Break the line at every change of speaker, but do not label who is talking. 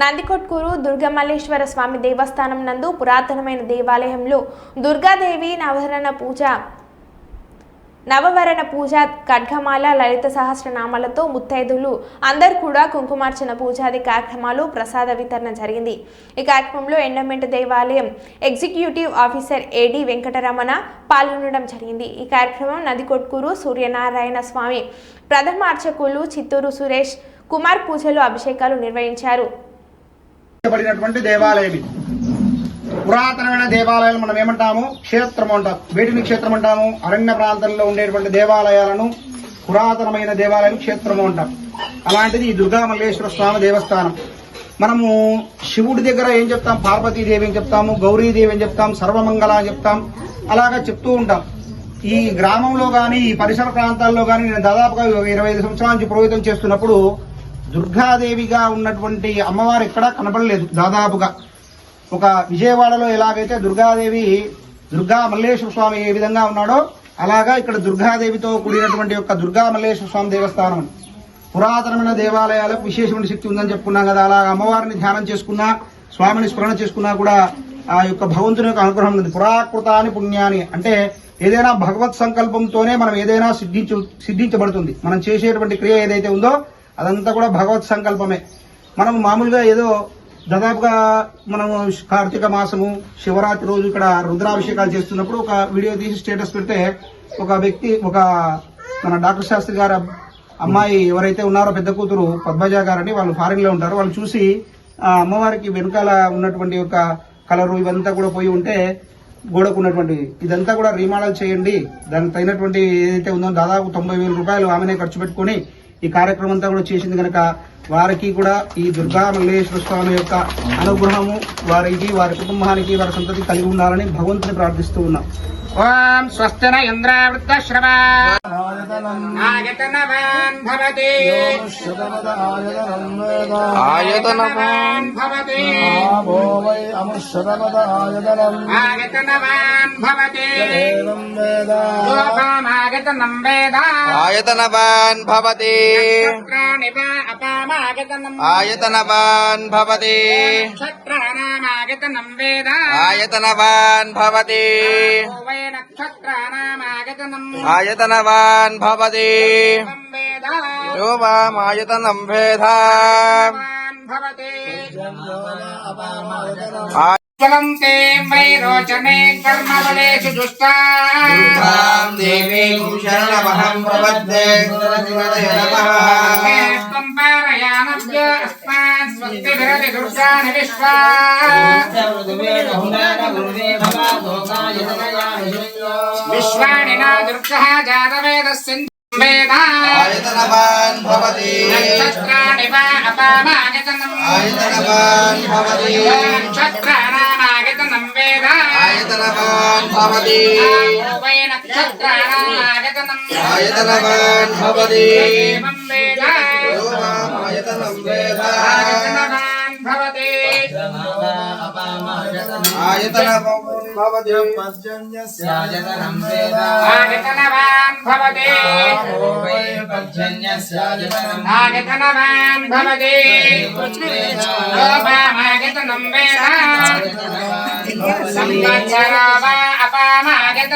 నందికొట్కూరు దుర్గమల్లేశ్వర స్వామి దేవస్థానం నందు పురాతనమైన దేవాలయంలో దుర్గాదేవి నవరణ పూజ నవవరణ పూజ ఖడ్గమాల లలిత సహస్రనామాలతో ముత్తైదులు అందరు కూడా కుంకుమార్చన పూజాది కార్యక్రమాలు ప్రసాద వితరణ జరిగింది. ఈ కార్యక్రమంలో ఎండమెంట్ దేవాలయం ఎగ్జిక్యూటివ్ ఆఫీసర్ ఏడి వెంకటరమణ పాల్గొనడం జరిగింది. ఈ కార్యక్రమం నదికొట్కూరు సూర్యనారాయణ స్వామి ప్రథమ అర్చకులు చిత్తూరు సురేష్ కుమార్ పూజలు అభిషేకాలు నిర్వహించారు.
పడినటువంటి దేవాలయం ఇది పురాతనమైన దేవాలయాలు మనం ఏమంటాము? క్షేత్రం అంటాం. వేటిని క్షేత్రం అంటాము? అరణ్య ప్రాంతంలో ఉండేటువంటి దేవాలయాలను పురాతనమైన దేవాలయం క్షేత్రము అంటాం. అలాంటిది ఈ దుర్గా మల్లేశ్వర స్వామి దేవస్థానం. మనము శివుడి దగ్గర ఏం చెప్తాం? పార్వతీదేవి అని చెప్తాము గౌరీదేవి అని చెప్తాం సర్వమంగళ అని చెప్తాం. అలాగా చెప్తూ ఉంటాం. ఈ గ్రామంలో కానీ ఈ పరిసర ప్రాంతాల్లో కానీ నేను దాదాపుగా ఇరవై ఐదు సంవత్సరాల నుంచి పురోహితం చేస్తున్నప్పుడు దుర్గాదేవిగా ఉన్నటువంటి అమ్మవారు ఎక్కడా కనబడలేదు దాదాపుగా ఒక విజయవాడలో ఎలాగైతే దుర్గాదేవి దుర్గా మల్లేశ్వర స్వామి ఏ విధంగా ఉన్నాడో అలాగా ఇక్కడ దుర్గాదేవితో కూడినటువంటి యొక్క దుర్గా మల్లేశ్వర స్వామి దేవస్థానం. పురాతనమైన దేవాలయాలకు విశేషమైన శక్తి ఉందని చెప్పుకున్నాం కదా. అలా అమ్మవారిని ధ్యానం చేసుకున్నా స్వామిని స్మరణ చేసుకున్నా కూడా ఆ యొక్క భగవంతుని యొక్క అనుగ్రహం ఉంది పురాకృతాని పుణ్యాని అంటే ఏదైనా భగవత్ సంకల్పంతోనే మనం ఏదైనా సిద్ధించు సిద్ధించబడుతుంది. మనం చేసేటువంటి క్రియ ఏదైతే ఉందో అదంతా కూడా భగవత్ సంకల్పమే. మనం మామూలుగా ఏదో దాదాపుగా మనము కార్తీక మాసము శివరాత్రి రోజు ఇక్కడ రుద్రాభిషేకాలు చేస్తున్నప్పుడు ఒక వీడియో తీసి స్టేటస్ పెడితే ఒక వ్యక్తి ఒక మన డాక్టర్ శాస్త్రి గారు అమ్మాయి ఎవరైతే ఉన్నారో పెద్ద కూతురు పద్మజ గారని వాళ్ళు ఫారెన్లో ఉంటారు. వాళ్ళు చూసి ఆ అమ్మవారికి వెనుకాల ఉన్నటువంటి ఒక కలరు ఇవంతా కూడా పోయి ఉంటే గోడకు ఉన్నటువంటి ఇదంతా కూడా రీమోడల్ చేయండి. దానికి తగినటువంటి ఏదైతే ఉందో దాదాపు తొంభై వేల రూపాయలు ఆమెనే ఖర్చు పెట్టుకొని ఈ కార్యక్రమం అంతా కూడా చేసింది కనుక వారికి కూడా ఈ దుర్గా మల్లేశ్వర స్వామి యొక్క అనుగ్రహము వారికి వారి కుటుంబానికి వారి సంతతి కలిగి ఉండాలని భగవంతుని ప్రార్థిస్తూ ఉన్నాం.
ఓం స్వస్తిన ఇంద్రావృత్తశ్రవా ఆయతనవాన్ భవతి ఆయతనవాన్ భవతి ఆయతనవాన్ భవతి యోగామాగతనం వేద
ఆయతనవాన్ భవతి
నక్షత్రాణి వా అపామాగతనం
ఆయతనవాన్ భవతి
నక్షత్రానామాగతనం వేద
ఆయతనవాన్ భవతి
వై నక్షత్రానామాగతనం
ఆయతనవాన్ భవతి
వేద
యో మాయతనం భేద
భవతి ఫలంతే వై రోచనే కర్మబలేషు దుష్టా
దేవీం శరణమహం ప్రపద్యే
త్వం పారయానవ్య అస్మాన్ స్వస్తిభిరతి దుర్గాని విశ్వా విశ్వాని विश्वाणिना दुर्गः जातवेदस्य आयतनवान्
भवति। नक्षत्राणि
वा अपामागतनम् आयतनवान्
भवति। नक्षत्राणामागतनं
वेद आयतनवान्
भवति। वै
नक्षत्राणामागतनम् आयतनवान्
भवति। एवं
वेद వేద
యో మాయతనం వేద
ఆగతనవాన్ భవతి
ఆయతనవాన్ భవతి
ఆగతనవాన్ భవతి ఆగతనవాన్ భవతి లోభామాగతనం వేద సంవత్సరో వా అపామాగత